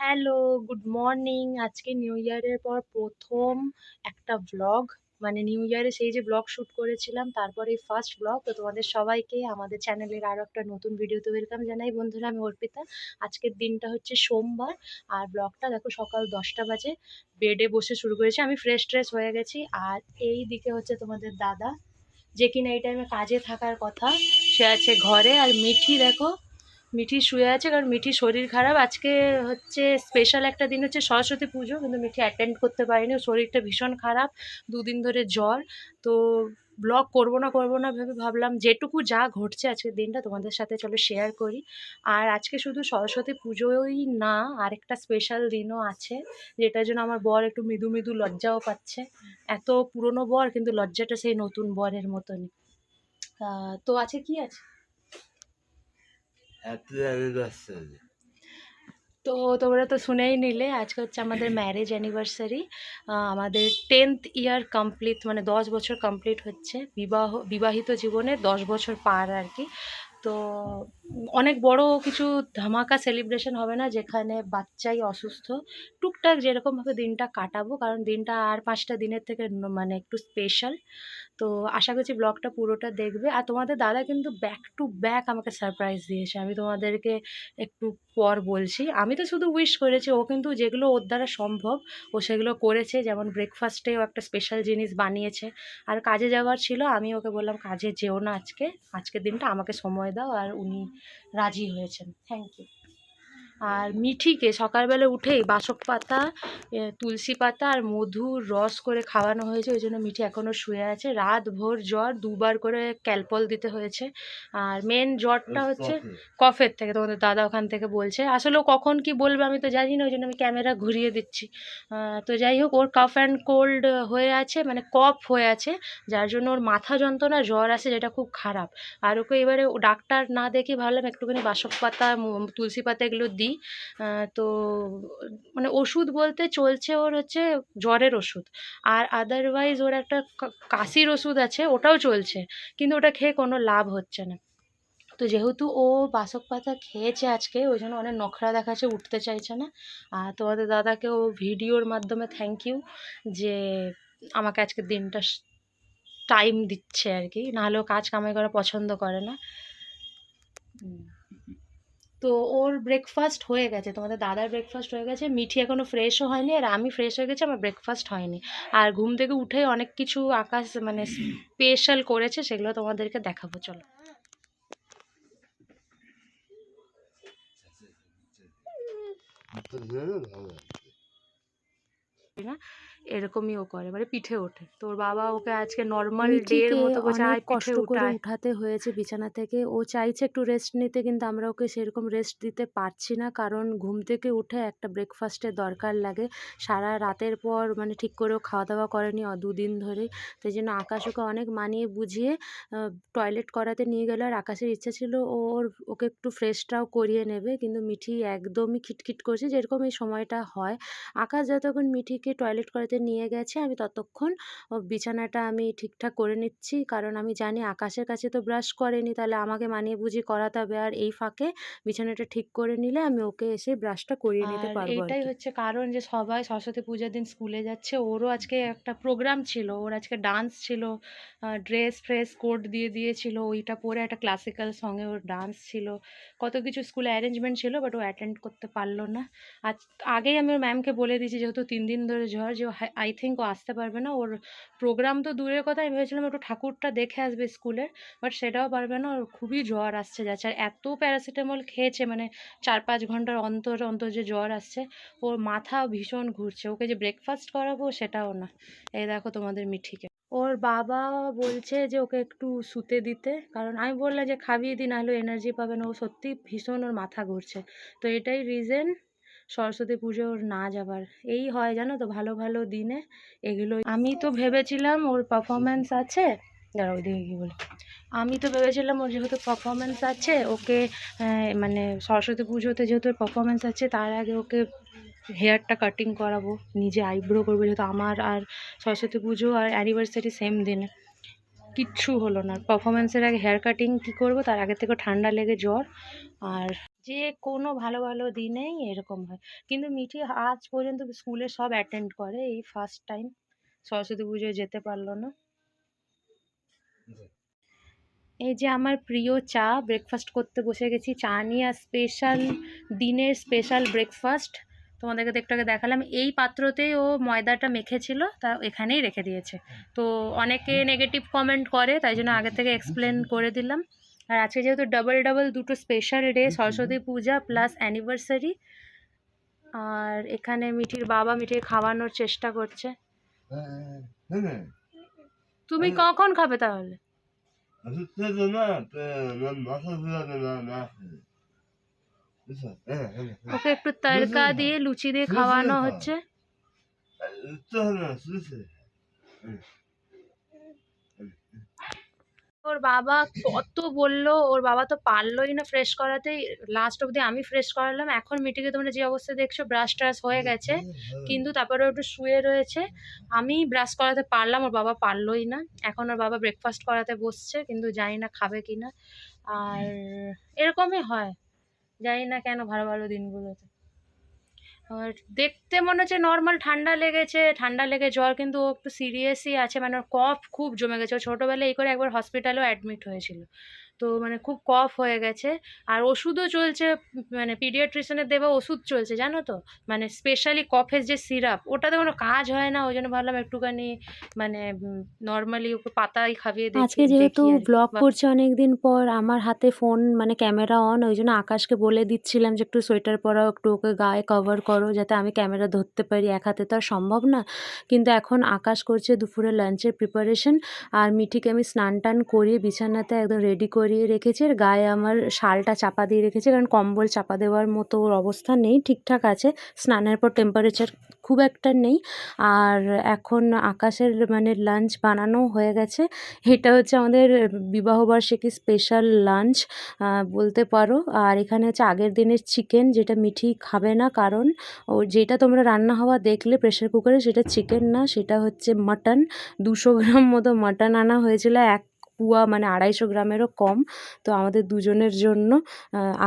Hello, good morning. আজকে new ইয়ারের পর প্রথম একটা ব্লগ মানে নিউ ইয়ারে সেই যে ব্লগ শুট করেছিলাম, তারপরে ফার্স্ট ব্লগ তো তোমাদের সবাইকে আমাদের চ্যানেলের আরও একটা নতুন ভিডিওতে ওয়েলকাম জানাই বন্ধুরা। আমি অর্পিতা। আজকের দিনটা হচ্ছে সোমবার। আর ব্লগটা দেখো সকাল ১০টা বাজে। বেডে বসে শুরু করেছি। আমি ফ্রেশ-ট্রেশ হয়ে গেছি। আর এই দিকে হচ্ছে তোমাদের দাদা, যে কিনা এই টাইমে কাজে থাকার কথা। সে আছে ঘরে। আর মিঠি দেখো মিঠি শুয়ে আছে, কারণ মিঠির শরীর খারাপ। আজকে হচ্ছে স্পেশাল একটা দিন হচ্ছে সরস্বতী পুজো, কিন্তু মিঠি অ্যাটেন্ড করতে পারেনি। শরীরটা ভীষণ খারাপ, দুদিন ধরে জ্বর। তো ব্লগ করব না করব না ভেবে ভাবলাম যেটুকু যা ঘটছে আজকের দিনটা তোমাদের সাথে চলো শেয়ার করি। আর আজকে শুধু সরস্বতী পুজোই না, আরেকটা স্পেশাল দিনও আছে, যেটার জন্য আমার বর একটু মৃদু মৃদু লজ্জাও পাচ্ছে। এত পুরনো বর, কিন্তু লজ্জাটা সেই নতুন বরের মতনই। তো আছে কি আছে? তো তোমরা তো শুনেই নিলে, আজকে হচ্ছে আমাদের ম্যারেজ অ্যানিভার্সারি আমাদের টেন্থ ইয়ার কমপ্লিট মানে দশ বছর কমপ্লিট হচ্ছে। বিবাহ, বিবাহিত জীবনে দশ বছর পার আর কি। তো অনেক বড় কিছু ধামাকা সেলিব্রেশন হবে না যেখানে বাচ্চাই অসুস্থ। টুকটাক যেরকমভাবে দিনটা কাটাবো, কারণ দিনটা আর পাঁচটা দিনের থেকে মানে একটু স্পেশাল তো আশা করছি ব্লগটা পুরোটা দেখবে। আর তোমাদের দাদা কিন্তু ব্যাক টু ব্যাক আমাকে সারপ্রাইজ দিয়েছে। আমি তোমাদেরকে একটু পর বলছি। আমি তো শুধু উইশ করেছি, ও কিন্তু যেগুলো ওর দ্বারা সম্ভব, ও সেগুলো করেছে। যেমন ব্রেকফাস্টেও একটা স্পেশাল জিনিস বানিয়েছে। আর কাজে যাওয়ার ছিল, আমি ওকে বললাম, কাজে যেও না আজকে। আজকের দিনটা আমাকে সময় দাও। আর উনি রাজি হয়েছেন। থ্যাংক ইউ আর মিঠিকে সকালবেলা উঠেই বাসক পাতা তুলসী পাতা আর মধুর রস করে খাওয়ানো হয়েছে। ওই জন্য মিঠি এখনও শুয়ে আছে। রাত ভোর জ্বর দুবার করে ক্যালপল দিতে হয়েছে। আর মেন জ্বরটা হচ্ছে কফের থেকে। তোমাদের দাদা ওখান থেকে বলছে আসলে কখন কি বলবে আমি তো জানি না ওই জন্য আমি ক্যামেরা ঘুরিয়ে দিচ্ছি। তো যাই হোক ওর কাফ অ্যান্ড কোল্ড হয়ে আছে মানে কফ হয়ে আছে যার জন্য ওর মাথা যন্ত্রণা জ্বর আছে যেটা খুব খারাপ। আর ওকে এবারে ডাক্তার না দেখে ভাবলাম একটুখানি বাসক পাতা তুলসী পাতা এগুলো দিই। আহ, তো মানে ওষুধ বলতে চলছে ওর হচ্ছে জ্বরের ওষুধ। আর আদারওয়াইজ ওর একটা কাশির ওষুধ আছে ওটাও চলছে কিন্তু ওটা খেয়ে কোনো লাভ হচ্ছে না। তো যেহেতু ও বাসক পাতা খেয়েছে আজকে ওই জন্য অনেক নখরা দেখাচ্ছে উঠতে চাইছে না। আর তোমাদের দাদাকে ও ভিডিওর মাধ্যমে থ্যাংক ইউ যে আমাকে আজকে দিনটা টাইম দিচ্ছে আর কি। নাহলেও কাজ কামাই করা পছন্দ করে না। তো ওর ব্রেকফাস্ট হয়ে গেছে। তোমাদের দাদার ব্রেকফাস্ট হয়ে গেছে। মিঠি এখনও ফ্রেশও হয়নি আর আমি ফ্রেশ হয়ে গেছি, আমার ব্রেকফাস্ট হয়নি। আর ঘুম থেকে উঠে অনেক কিছু আকাশ মানে স্পেশাল করেছে, সেগুলো তোমাদেরকে দেখাবো, চলো। না এরকমই ও করে মানে পিঠে ওঠে। তোর বাবা ওকে আজকে নর্মাল ডে এর মতো বলছে আয় কষ্ট করে উঠাতে হয়েছে বিছানা থেকে। ও চাইছে একটু রেস্ট নিতে কিন্তু আমরা ওকে সেরকম রেস্ট দিতে পারছি না কারণ ঘুম থেকে উঠে একটা ব্রেকফাস্টের দরকার লাগে। সারা রাতের পর মানে ঠিক করেও খাওয়া দাওয়া করেনি দুদিন ধরে তাই জন্য আকাশ ওকে অনেক মানিয়ে বুঝিয়ে টয়লেট করাতে নিয়ে গেল। আর আকাশের ইচ্ছা ছিল ও ওর ওকে একটু ফ্রেশটাও করিয়ে নেবে কিন্তু মিঠি একদমই খিটখিট করছে যেরকম এই সময়টা হয়। আকাশ যতক্ষণ মিঠিকে টয়লেট করাতে নিয়ে গেছে। আমি ততক্ষণ ও বিছানাটা আমি ঠিকঠাক করে নিচ্ছি। কারণ আমি জানি আকাশের কাছে তো ব্রাশ করেনি তাহলে আমাকে মানিয়ে বুঝিয়ে করাতে হবে। আর এই ফাঁকে বিছানাটা ঠিক করে নিলে আমি ওকে এসে ব্রাশটা করিয়ে নিতে পারব কি। হচ্ছে কারণ যে সবাই সরস্বতী পূজার দিন স্কুলে যাচ্ছে। ওরও আজকে একটা প্রোগ্রাম ছিল। ওর আজকে ডান্স ছিল। ড্রেস ফ্রেস কোড দিয়ে দিয়েছিল। ওইটা পরে একটা ক্লাসিক্যাল সঙ্গে ওর ডান্স ছিল। কত কিছু স্কুলে অ্যারেঞ্জমেন্ট ছিল বাট ও অ্যাটেন্ড করতে পারল না। আজ আগেই আমি ওর ম্যামকে বলে দিয়েছি যেহেতু তিন দিন ধরে জ্বর যে আই থিঙ্ক ও আসতে পারবে না। ওর প্রোগ্রাম তো দূরের কথা, আমি ভেবেছিলাম একটু ঠাকুরটা দেখে আসবে স্কুলের বাট সেটাও পারবে না। ওর খুবই জ্বর আসছে যাচ্ছে, আর এত প্যারাসিটামল খেয়েছে মানে চার পাঁচ ঘণ্টার অন্তর অন্তর যে জ্বর আসছে, ওর মাথা ভীষণ ঘুরছে। ওকে যে ব্রেকফাস্ট করাবো সেটাও না। এই দেখো তোমাদের মিঠিকে। ওর বাবা বলছে যে ওকে একটু শুতে দিতে, কারণ আমি বললাম যে খাবিয়ে দিন নাহলে এনার্জি পাবে না। ও সত্যি ভীষণ ওর মাথা ঘুরছে। তো এটাই রিজন সরস্বতী পুজো ওর না যাবার। এই হয় জানো তো, ভালো ভালো দিনে এগুলো। আমি তো ভেবেছিলাম ওর পারফরমেন্স আছে। দাঁড়া ওইদিকে কি বলি। আমি তো ভেবেছিলাম ওর যেহেতু পারফরমেন্স আছে, ওকে মানে সরস্বতী পুজোতে যেহেতু পারফরমেন্স আছে, তার আগে ওকে হেয়ারটা কাটিং করাবো, নিজে আইব্রো করব, যেহেতু আমার আর সরস্বতী পুজো আর অ্যানিভার্সারি সেম দিনে। কিচ্ছু হলো না। পারফরমেন্সের আগে হেয়ার কাটিং কী করব, তার আগে থেকে ঠান্ডা লেগে জ্বর। আর যে কোনো ভালো ভালো দিনেই এরকম হয়। কিন্তু মিঠি আজ পর্যন্ত স্কুলে সব অ্যাটেন্ড করে এই ফার্স্ট টাইম সরস্বতী পুজোয় যেতে পারল না। এই যে আমার প্রিয় চা ব্রেকফাস্ট করতে বসে গেছি। চা নিয়ে আর স্পেশাল দিনের স্পেশাল ব্রেকফাস্ট তোমাদেরকে তো একটু আগে দেখালাম। এই পাত্রতেই ও ময়দাটা মেখেছিল তা এখানেই রেখে দিয়েছে। তো অনেকে নেগেটিভ কমেন্ট করে তাই জন্য আগে থেকে এক্সপ্লেন করে দিলাম। আর আজকে যেহেতু ডাবল ডাবল দুটো special day Saraswati Puja plus anniversary আর এখানে মিঠির বাবা মিঠির খাওয়ানোর চেষ্টা করছে। তুমি কখন খাবে তাহলে? ওকে একটু তড়কা দিয়ে লুচি দিয়ে খাওয়ানো হচ্ছে। ওর বাবা কত বলল, ওর বাবা তো পারলোই না ফ্রেশ করাতেই লাস্ট অবধি আমি ফ্রেশ করালাম। এখন মিটিকে তোমরা যে অবস্থা দেখছ ব্রাশ ট্রাশ হয়ে গেছে। কিন্তু তারপরে একটু শুয়ে রয়েছে। আমি ব্রাশ করাতে পারলাম, ওর বাবা পারলোই না। এখন ওর বাবা ব্রেকফাস্ট করাতে বসছে, কিন্তু জানি না খাবে কি না আর এরকমই হয়। জানি না কেন ভালো ভালো দিনগুলোতে। দেখতে মনে হচ্ছে নর্মাল ঠান্ডা লেগেছে, ঠান্ডা লেগে জ্বর কিন্তু ও একটু সিরিয়াসই আছে মানে কফ খুব জমে গেছে। ও ছোটোবেলায় এই করে একবার হসপিটালেও অ্যাডমিট হয়েছিল। তো মানে খুব কফ হয়ে গেছে। আর ওষুধও চলছে মানে পিডিয়াট্রিশনের দেওয়া ওষুধ চলছে জানো তো? মানে স্পেশালি কফের যে সিরাপ ওটাতে কোনো কাজ হয় না ওই জন্য ভাবলাম একটুখানি মানে নর্মালি ওকে পাতাই খাইয়ে দিই আজকে যেহেতু। ব্লগ করছে অনেক দিন পর আমার হাতে ফোন মানে ক্যামেরা অন ওই জন্য আকাশকে বলে দিচ্ছিলাম যে একটু সোয়েটার পরাও একটু ওকে গায়ে কভার করো যাতে আমি ক্যামেরা ধরতে পারি এক হাতে তো আর সম্ভব না। কিন্তু এখন আকাশ করছে দুপুরে লাঞ্চের প্রিপারেশন আর মিঠিকে আমি স্নান টান করিয়ে বিছানাতে একদম রেডি করিয়ে রেখেছে, আর গায়ে আমার শালটা চাপা দিয়ে রেখেছে, কারণ কম্বল চাপা দেওয়ার মতো ওর অবস্থা নেই, ঠিকঠাক আছে, স্নানের পর টেম্পারেচার খুব একটা নেই, আর এখন আকাশের মানে লাঞ্চ বানানো হয়ে গেছে, এটা হচ্ছে আমাদের বিবাহবার্ষিকী স্পেশাল লাঞ্চ বলতে পারো, আর এখানে হচ্ছে আগের দিনের চিকেন যেটা মিঠি খাবে না, কারণ ও যেটা তোমরা রান্না হওয়া দেখলে প্রেশার কুকারে সেটা চিকেন না, সেটা হচ্ছে মাটন দুশো গ্রাম মতো মাটন আনা হয়েছিল, এক পুয়া মানে আড়াইশো গ্রামেরও কম। তো আমাদের দুজনের জন্য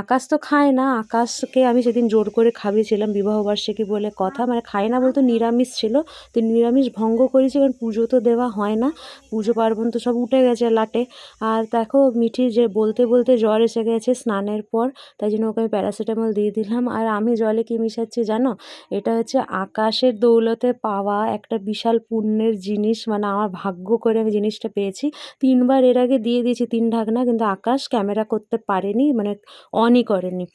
আকাশ তো খায় না। আকাশকে আমি সেদিন জোর করে খাইয়েছিলাম বিবাহবার্ষিকী বলে কথা। মানে খায় না বলতো নিরামিষ ছিল। তো নিরামিষ ভঙ্গ করেছি, কারণ পুজো তো দেওয়া হয় না। পুজো পার্বণ তো সব উঠে গেছে লাটে। আর দেখো, মিঠি যে বলতে বলতে জ্বর এসে গেছে স্নানের পর, তাই জন্য ওকে আমি প্যারাসিটামল দিয়ে দিলাম। আর আমি জলে কি মিশাচ্ছি জানো? এটা হচ্ছে আকাশের দৌলতে পাওয়া একটা বিশাল পুণ্যের জিনিস। মানে আমার ভাগ্য করে আমি জিনিসটা পেয়েছি। তিনবার এর আগে দিয়ে দিয়েছি তিন ঢাকনা কিন্তু আকাশ ক্যামেরা করতে পারেনি মানে অনই করেনি।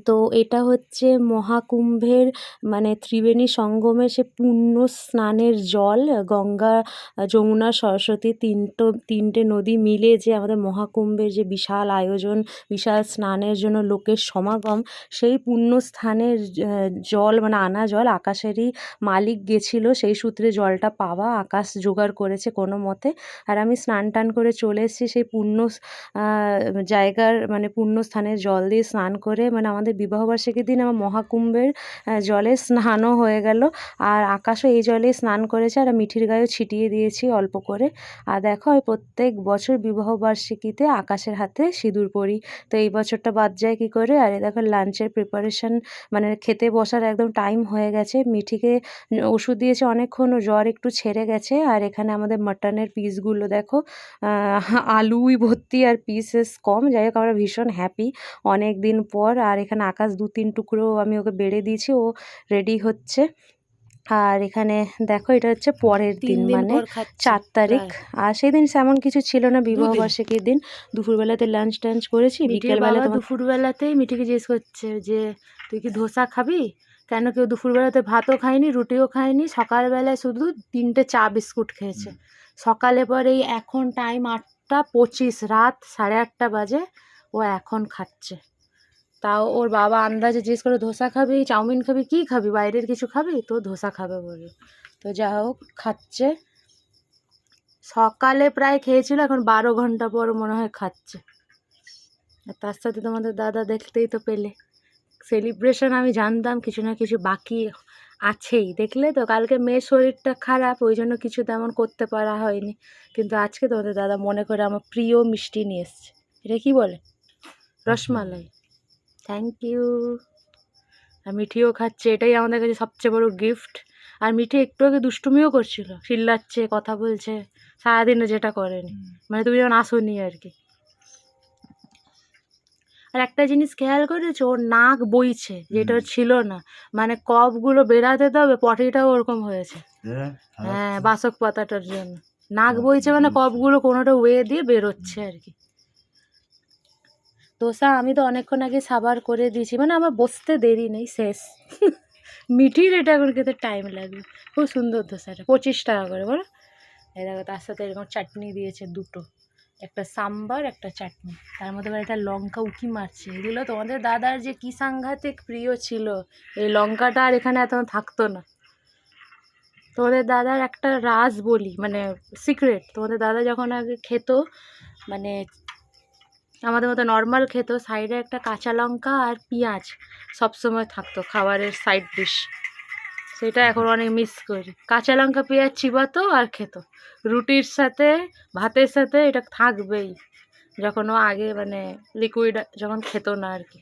তো এটা হচ্ছে মহাকুম্ভের মানে ত্রিবেণী সঙ্গমে সে পুণ্য স্নানের জল গঙ্গা যমুনা সরস্বতী তিনটো তিনটে নদী মিলে যে আমাদের মহাকুম্ভের যে বিশাল আয়োজন বিশাল স্নানের জন্য লোকের সমাগম সেই পুণ্য স্থানের জল মানে আনা জল আকাশেরই মালিক গেছিল সেই সূত্রে জলটা পাওয়া আকাশ জোগাড় করেছে কোনো মতে। আর আমি স্নান টান করে চলে এসেছি সেই আহ, জায়গার মানে পুণ্য স্থানের জল দিয়ে স্নান করে মানে আমাদের বিবাহবার্ষিকীর দিন আমার মহাকুম্ভের জলে স্নানও হয়ে গেল। আর আকাশও এই জলে স্নান করেছে আর মিঠির গায়েও ছিটিয়ে দিয়েছি অল্প করে। আর দেখো আমি প্রত্যেক বছর বিবাহবার্ষিকীতে আকাশের হাতে সিঁদুর পরি। তো এই বছরটা বাদ যায় কী করে? আর দেখো, লাঞ্চের প্রিপারেশন মানে খেতে বসার একদম টাইম হয়ে গেছে। মিঠিকে ওষুধ দিয়েছে অনেকক্ষণ জ্বর একটু ছেড়ে গেছে। আর এখানে আমাদের মাটনের পিসগুলো দেখো আলুই ভর্তি আর পিসেস কম। যাই হোক, আমরা ভীষণ হ্যাপি অনেক দিন পর আর এখানে আকাশ দু তিন টুকরো আমি ওকে বেড়ে দিয়েছি ও রেডি হচ্ছে। আর এখানে দেখো এটা হচ্ছে পরের দিন মানে চার তারিখ। আর সেদিন সেমন কিছু ছিল না বিবাহবার্ষিকীর দিন। দুপুরবেলাতে লাঞ্চ টাঞ্চ করেছি বিকেলবেলা দুপুরবেলাতেই মিঠিকে জিজ্ঞেস করছে যে তুই কি ধোসা খাবি? কেন কেউ দুপুরবেলাতে ভাতও খায়নি রুটিও খায়নি সকালবেলায় শুধু তিনটে চা বিস্কুট খেয়েছে। সকালে পরেই এখন টাইম আটটা পঁচিশ রাত সাড়ে আটটা বাজে ও এখন খাচ্ছে। তাও ওর বাবা আন্দাজে জিজ্ঞেস করে, ধোসা খাবি? চাউমিন খাবি? কী খাবি? বাইরের কিছু খাবি? তো ধোসা খাবে বলে। তো যা হোক, খাচ্ছে। সকালে প্রায় খেয়েছিল, এখন বারো ঘণ্টা পর মনে হয় খাচ্ছে। আর তার সাথে তোমাদের দাদা দেখতেই তো পেলে। সেলিব্রেশন আমি জানতাম, কিছু না কিছু বাকি আছেই। দেখলে তো কালকে মেয়ের শরীরটা খারাপ, ওই জন্য কিছু তেমন করতে পারা হয়নি। কিন্তু আজকে তোমাদের দাদা মনে করে আমার প্রিয় মিষ্টি নিয়ে এসছে। এটা কি বলে? রসমালাই। থ্যাংক ইউ আর মিঠিও খাচ্ছে এটাই আমাদের কাছে সবচেয়ে বড় গিফট আর মিঠি একটু আগে দুষ্টুমিও করছিল চিল্লাচ্ছে কথা বলছে সারাদিনে যেটা করেনি। মানে তুমি যখন আসোনি আর কি। আর একটা জিনিস খেয়াল করেছ ওর নাক বইছে যেটা ছিল না। মানে কপগুলো বেরাতে তবে পটিটাও ওরকম হয়েছে। হ্যাঁ বাসক পাতাটার জন্য। নাক বইছে মানে কপগুলো কোনোটা ওয়ে দিয়ে বেরোচ্ছে আর কি। দোসা, আমি তো অনেকক্ষণ আগে সাবার করে দিয়েছি। মানে আমার বসতে দেরি নেই, শেষ। মিঠির এটা এখন খেতে টাইম লাগবে। খুব সুন্দর দোসাটা পঁচিশ টাকা করে, বলো। দেখো, তার সাথে এরকম চাটনি দিয়েছে দুটো। একটা সাম্বার, একটা চাটনি। তার মধ্যে আবার একটা লঙ্কা উকি মারছে। এগুলো তোমাদের দাদার যে কি সাংঘাতিক প্রিয় ছিল। এই লঙ্কাটা আর এখানে এত থাকতো না। তোমাদের দাদার একটা রাজ বলি মানে সিক্রেট তোমাদের দাদা যখন আগে খেত মানে আমাদের মতো নর্মাল খেত সাইডে একটা কাঁচা লঙ্কা আর পেঁয়াজ সবসময় থাকতো খাবারের সাইড ডিশ সেটা এখন অনেক মিস করি। কাঁচা লঙ্কা, পেঁয়াজ চিবাতো আর খেত। রুটির সাথে, ভাতের সাথে এটা থাকবেই। যখন ও আগে মানে লিকুইড যখন খেত না আর কি।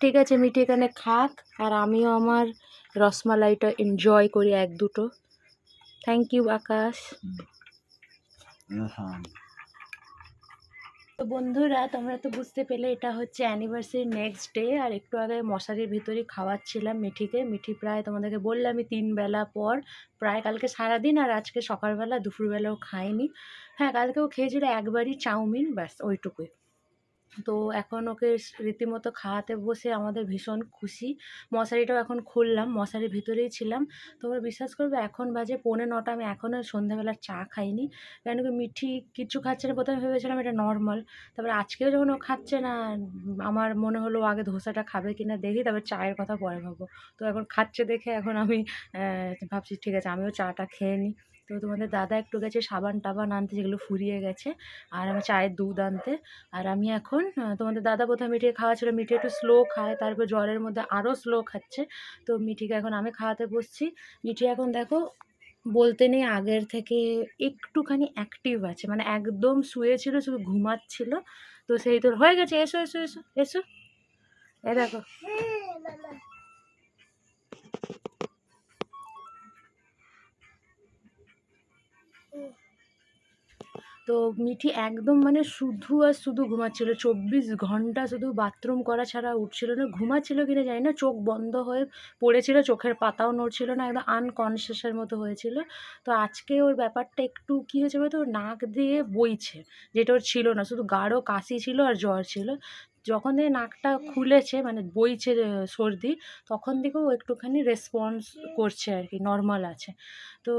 ঠিক আছে, মিঠি এখানে খাক আর আমিও আমার রসমালাইটা এনজয় করি এক দুটো। Thank you Akash. তো বন্ধুরা, তোমরা তো বুঝতে পেলে এটা হচ্ছে অ্যানিভার্সারি নেক্সট ডে আর একটু আগে মশারির ভিতরে খাওয়াচ্ছিলাম মিঠিকে। মিঠি প্রায় তোমাদেরকে বললাম তিন বেলা পর, প্রায় কালকে সারাদিন আর আজকে সকালবেলা দুপুরবেলাও খাইনি। হ্যাঁ কালকেও খেয়েছিল একবারই চাউমিন, ব্যাস ওইটুকুই। তো এখন ওকে রীতিমতো খাওয়াতে বসে আমাদের ভীষণ খুশি। মশারিটাও এখন খুললাম, মশারির ভিতরেই ছিলাম। তোমরা বিশ্বাস করবে এখন বাজে পৌনে নটা, আমি এখনও সন্ধ্যাবেলা চা খাইনি। কেন কি মিঠি কিছু খাচ্ছে না, প্রথমে ভেবেছিলাম এটা নর্মাল। তারপরে আজকেও যখন ও খাচ্ছে না, আমার মনে হলো আগে ধোসাটা খাবে কি না দেখি, তারপর চায়ের কথা পরে ভাবো তো এখন খাচ্ছে দেখে এখন আমি ভাবছি ঠিক আছে, আমিও চাটা খেয়ে নিই তো তোমাদের দাদা একটু গেছে সাবান টাবান আনতে, যেগুলো ফুরিয়ে গেছে, আর আমার চায়ের দুধ আনতে। আর আমি এখন তোমাদের দাদা প্রথমে মিঠিয়ে খাওয়া ছিল? মিঠি একটু স্লো খায়, তারপর জ্বরের মধ্যে আরও স্লো খাচ্ছে। তো মিঠিকে এখন আমি খাওয়াতে বসছি। মিঠি এখন দেখো, বলতে নেই আগের থেকে একটুখানি অ্যাক্টিভ আছে। মানে একদম শুয়েছিল, শুধু ঘুমাচ্ছিল। তো সেই তোর, হয়ে গেছে, এসো এসো এসো এসো। এ দেখো। তো মিঠি একদম মানে শুধু আর শুধু ঘুমাচ্ছিল। চব্বিশ ঘণ্টা শুধু বাথরুম করা ছাড়া উঠছিল না। ঘুমাচ্ছিল কিনা জানি না, চোখ বন্ধ হয়ে পড়েছিল, চোখের পাতাও নড়ছিল না, একদম আনকনসিয়াসের মতো হয়েছিল। তো আজকে ওর ব্যাপারটা একটু কী হয়েছে বলতো? নাক দিয়ে বইছে, যেটা ওর ছিল না। শুধু গাঢ় কাশি ছিল আর জ্বর ছিল। যখন থেকে নাকটা খুলেছে মানে বইছে সর্দি, তখন থেকে ও একটুখানি রেসপন্স করছে আর কি নর্মাল আছে। তো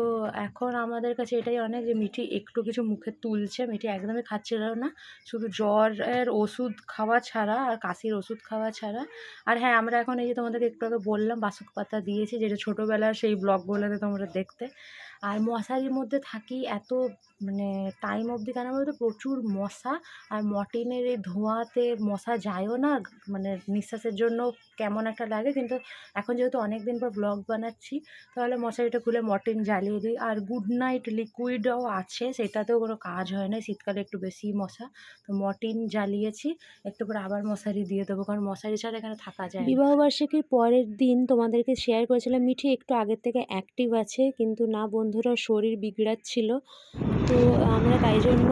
এখন আমাদের কাছে এটাই অনেক যে মিঠি একটু কিছু মুখে তুলছে, মিঠি একদমই খাচ্ছিল না। শুধু জ্বরের ওষুধ খাওয়া ছাড়া আর কাশির ওষুধ খাওয়া ছাড়া। আর হ্যাঁ আমরা এখন এই যে তোমাদেরকে একটু আগে বললাম, বাসক পাতা দিয়েছি, যেটা ছোটোবেলার সেই ব্লগগুলোতে তোমরা দেখতে। আর মশারির মধ্যে থাকি এত মানে টাইম অবধি কেন বলতো? প্রচুর মশা। আর মর্টিনের এই ধোঁয়াতে মশা যায়ও না মানে নিঃশ্বাসের জন্য কেমন একটা লাগে। কিন্তু এখন যেহেতু অনেক দিন পর ব্লগ বানাচ্ছি, তাহলে মশারিটা খুলে মর্টিন জ্বালিয়ে দিই। আর গুড নাইট লিকুইডও আছে, সেটাতেও কোনো কাজ হয় না। শীতকালে একটু বেশি মশা। তো মর্টিন জ্বালিয়েছি, একটু পরে আবার মশারি দিয়ে দেবো। কারণ মশারি ছাড়া এখানে থাকা যায়। বিবাহবার্ষিকীর পরের দিন তোমাদেরকে শেয়ার করেছিলাম, মিঠি একটু আগের থেকে অ্যাক্টিভ আছে, কিন্তু না বন্ধুরা শরীর বিগড়াচ্ছিল। তো আমরা তাই জন্য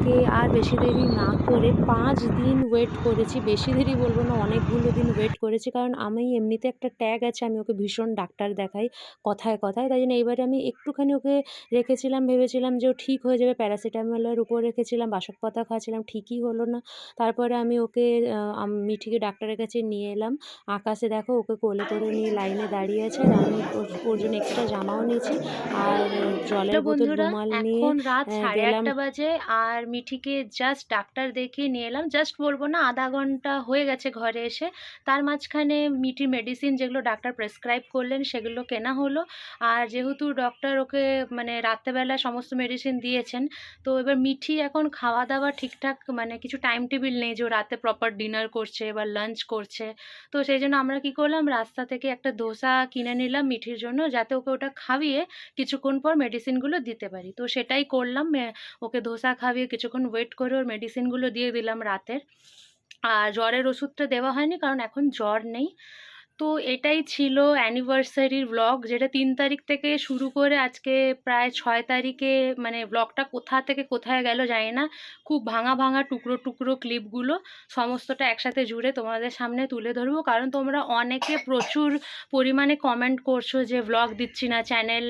ওকে আর বেশি দেরি না করে পাঁচ দিন ওয়েট করেছি। বেশি দেরি বলব না অনেকগুলো দিন ওয়েট করেছি। কারণ আমি এমনিতে একটা ট্যাগ আছে আমি ওকে ভীষণ ডাক্তার দেখাই কথায় কথায়। তাই জন্য এইবারে আমি একটুখানি ওকে রেখেছিলাম ভেবেছিলাম যে ও ঠিক হয়ে যাবে। প্যারাসিটামলের উপর রেখেছিলাম বাসক পাতা খাওয়াছিলাম ঠিকই হলো না। তারপরে আমি ওকে আম- মিঠিকে ডাক্তারের কাছে নিয়ে এলাম। আকাশে দেখো ওকে কোলে করে নিয়ে লাইনে দাঁড়িয়ে আছে। আর আমি ওর- জন্য এক্সট্রা জামাও নিয়েছি। আর জলের বোতল রুমাল নিয়ে এখন রাত সাড়ে আটটা বাজে। আর মিঠিকে জাস্ট ডাক্তার দেখিয়ে নিয়ে এলাম। জাস্ট বলব না, আধা ঘণ্টা হয়ে গেছে ঘরে এসে। তার মাঝখানে মিঠির মেডিসিন যেগুলো ডাক্তার প্রেসক্রাইব করলেন সেগুলো কেনা হলো। আর যেহেতু ডক্টর ওকে মানে রাত্রেবেলা সমস্ত মেডিসিন দিয়েছেন, তো এবার মিঠি এখন খাওয়া দাওয়া ঠিকঠাক মানে কিছু টাইম টেবিল নেই যে ও রাতে প্রপার ডিনার করছে বা লাঞ্চ করছে। তো সেই জন্য আমরা কি করলাম, রাস্তা থেকে একটা ধোসা কিনে নিলাম মিঠির জন্য, যাতে ওকে ওটা খাইয়ে কিছুক্ষণ পর মেডিসিনগুলো দিতে পারি। তো সেটাই করলাম ওকে ধোসা খাইয়ে কিছুক্ষণ ওয়েট করে ওর মেডিসিনগুলো দিয়ে দিলাম রাতের। আর জ্বরের ওষুধটা দেওয়া হয়নি, কারণ এখন জ্বর নেই। তো এটাই ছিল অ্যানিভার্সারির ব্লগ যেটা তিন তারিখ থেকে শুরু করে আজকে প্রায় ছয় তারিখে মানে ব্লগটা কোথা থেকে কোথায় গেল জানি না, খুব ভাঙা ভাঙা টুকরো টুকরো ক্লিপগুলো সমস্তটা একসাথে জুড়ে তোমাদের সামনে তুলে ধরবো। কারণ তোমরা অনেকে প্রচুর পরিমাণে কমেন্ট করছ যে ব্লগ দিচ্ছি না চ্যানেল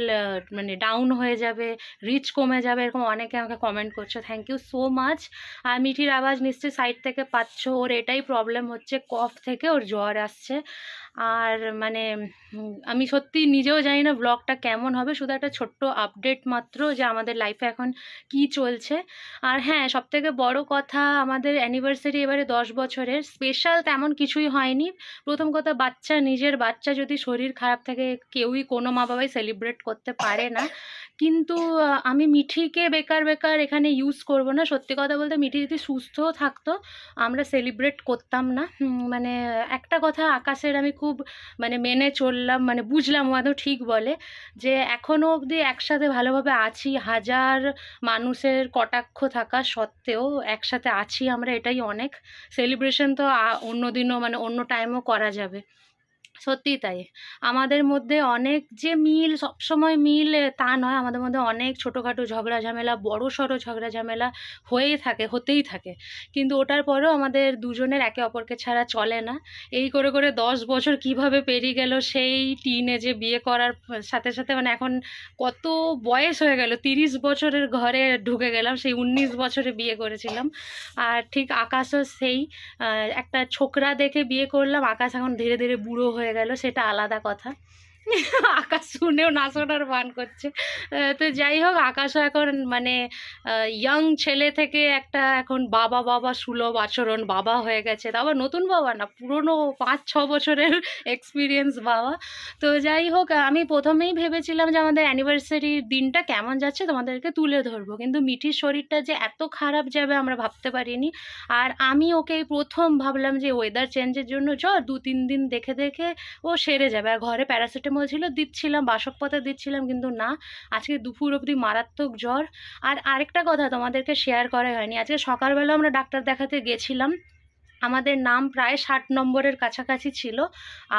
মানে ডাউন হয়ে যাবে রিচ কমে যাবে, এরকম অনেকে আমাকে কমেন্ট করছ। থ্যাংক ইউ সো মাচ আর মিঠির আওয়াজ নিশ্চয়ই সাইড থেকে পাচ্ছ, ওর এটাই প্রবলেম হচ্ছে কফ থেকে ওর জ্বর আসছে। আর মানে আমি সত্যি নিজেও জানি না ব্লগটা কেমন হবে। শুধু একটা ছোট্ট আপডেট মাত্র যে আমাদের লাইফে এখন কি চলছে। আর হ্যাঁ সবথেকে বড় কথা, আমাদের অ্যানিভার্সারি এবারে দশ বছরের। স্পেশাল তেমন কিছুই হয়নি। প্রথম কথা, বাচ্চা, নিজের বাচ্চা যদি শরীর খারাপ থাকে, কেউই কোনো মা বাবাই সেলিব্রেট করতে পারে না। কিন্তু আমি মিঠিকে বেকার বেকার এখানে ইউজ করব না। সত্যি কথা বলতে মিঠি যদি সুস্থ থাকতো, আমরা সেলিব্রেট করতাম না। মানে একটা কথা আকাশের আমি খুব মানে মেনে চললাম মানে বুঝলাম, ও ঠিক বলে যে এখনও অবধি একসাথে ভালোভাবে আছি। হাজার মানুষের কটাক্ষ থাকা সত্ত্বেও একসাথে আছি আমরা, এটাই অনেক। সেলিব্রেশন তো অন্য দিনও মানে অন্য টাইমও করা যাবে। সত্যিই তাই। আমাদের মধ্যে অনেক যে মিল, সবসময় মিল, তা নয়। আমাদের মধ্যে অনেক ছোটোখাটো ঝগড়া, ঝামেলা, বড় সড়ো ঝগড়া, ঝামেলা হয়েই থাকে, হতেই থাকে। কিন্তু ওটার পরেও আমাদের দুজনের একে অপরকে ছাড়া চলে না। এই করে করে দশ বছর কীভাবে পেরিয়ে গেল সেই টিনে যে বিয়ে করার সাথে সাথে মানে এখন কত বয়স হয়ে গেল। তিরিশ বছরের ঘরে ঢুকে গেলাম, সেই উনিশ বছরে বিয়ে করেছিলাম। আর ঠিক আকাশও সেই একটা ছোকরা দেখে বিয়ে করলাম। আকাশ এখন ধীরে ধীরে বুড়ো হয়ে গেল সেটা আলাদা কথা। আকাশ শুনেও না শোনার ভান করছে। তো যাই হোক, আকাশও এখন মানে ইয়াং ছেলে থেকে একটা এখন বাবা বাবা সুলভ আচরণ, বাবা হয়ে গেছে। আবার নতুন বাবা না, পুরনো পাঁচ, ছ বছরের এক্সপিরিয়েন্স বাবা। তো যাই হোক, আমি প্রথমেই ভেবেছিলাম যে আমাদের অ্যানিভার্সারির দিনটা কেমন যাচ্ছে তোমাদেরকে তুলে ধরবো। কিন্তু মিঠির শরীরটা যে এত খারাপ যাবে আমরা ভাবতে পারিনি। আর আমি ওকে প্রথম ভাবলাম যে ওয়েদার চেঞ্জের জন্য চ দু তিন দিন দেখে দেখে ও সেরে যাবে। আর ঘরে প্যারাসিটামল ছিল দিচ্ছিলাম, বাসক পাতা দিচ্ছিলাম, কিন্তু না, আজকে দুপুর অবধি মারাত্মক জ্বর। আর আরেকটা কথা তোমাদেরকে শেয়ার করা হয়নি, আজকে সকালবেলা আমরা ডাক্তার দেখাতে গেছিলাম। আমাদের নাম প্রায় ষাট নম্বরের কাছাকাছি ছিল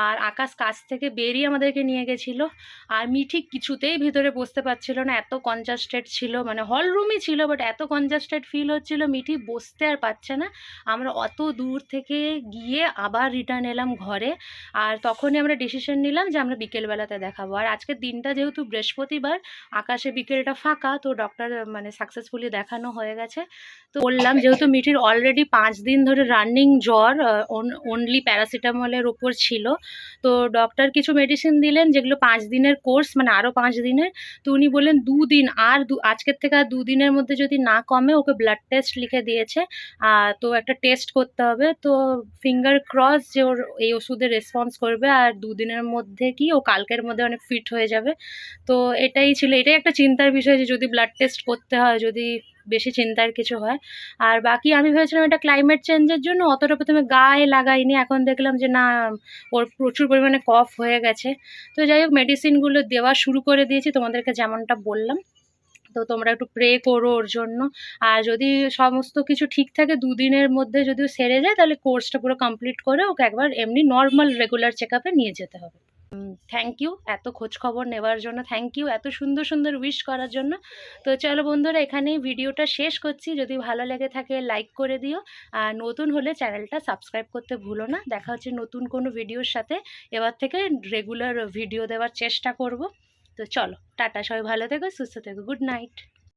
আর আকাশ কাছ থেকে বেরিয়ে আমাদেরকে নিয়ে গেছিল। আর মিঠি কিছুতেই ভিতরে বসতে পারছিল না, এত কনজাস্টেড ছিল মানে হল রুমই ছিল বাট এত কনজাস্টেড ফিল হচ্ছিল মিঠি বসতে আর পারছে না। আমরা অত দূর থেকে গিয়ে আবার রিটার্ন এলাম ঘরে আর তখনই আমরা ডিসিশন নিলাম যে আমরা বিকেলবেলাতে দেখাবো। আর আজকের দিনটা যেহেতু বৃহস্পতিবার, আকাশে বিকেলটা ফাঁকা, তো ডক্টর মানে সাকসেসফুলি দেখানো হয়ে গেছে। তো বললাম যেহেতু মিঠির অলরেডি পাঁচ দিন ধরে রানিং জ্বর অনলি প্যারাসিটামলের ওপর ছিল। তো ডক্টর কিছু মেডিসিন দিলেন যেগুলো পাঁচ দিনের কোর্স মানে আরও পাঁচ দিনের। তো উনি বললেন, দুদিন আর দু, আজকের থেকে আর দুদিনের মধ্যে যদি না কমে, ওকে ব্লাড টেস্ট লিখে দিয়েছে। তো একটা টেস্ট করতে হবে। তো ফিঙ্গার ক্রস যে ওর এই ওষুধের রেসপন্স করবে আর দুদিনের মধ্যে কি, ও কালকের মধ্যে অনেক ফিট হয়ে যাবে। তো এটাই ছিল, এটাই একটা চিন্তার বিষয় যে যদি ব্লাড টেস্ট করতে হয়, যদি বেশি চিন্তার কিছু হয়। আর বাকি আমি ভেবেছিলাম এটা ক্লাইমেট চেঞ্জের জন্য অতটা প্রথমে গায়ে লাগাইনি, এখন দেখলাম যে না, ওর প্রচুর পরিমাণে কফ হয়ে গেছে। তো যাই হোক মেডিসিনগুলো দেওয়া শুরু করে দিয়েছি, তোমাদেরকে যেমনটা বললাম। তো তোমরা একটু প্রে করো ওর জন্য। আর যদি সমস্ত কিছু ঠিক থাকে, দুদিনের মধ্যে যদি সেরে যায়, তাহলে কোর্সটা পুরো কমপ্লিট করে ওকে একবার এমনি নর্মাল রেগুলার চেক নিয়ে যেতে হবে। থ্যাংক ইউ এত খোঁজ খবর নেওয়ার জন্য থ্যাংক ইউ এত সুন্দর সুন্দর উইশ করার জন্য। তো চলো বন্ধুরা, এখানেই ভিডিওটা শেষ করছি। যদি ভালো লেগে থাকে লাইক করে দিও। আর নতুন হলে চ্যানেলটা সাবস্ক্রাইব করতে ভুলো না। দেখা হচ্ছে নতুন কোনো ভিডিওর সাথে। এবার থেকে রেগুলার ভিডিও দেওয়ার চেষ্টা করব। তো চলো, টাটা। সবাই ভালো থেকো, সুস্থ থেকো। Good night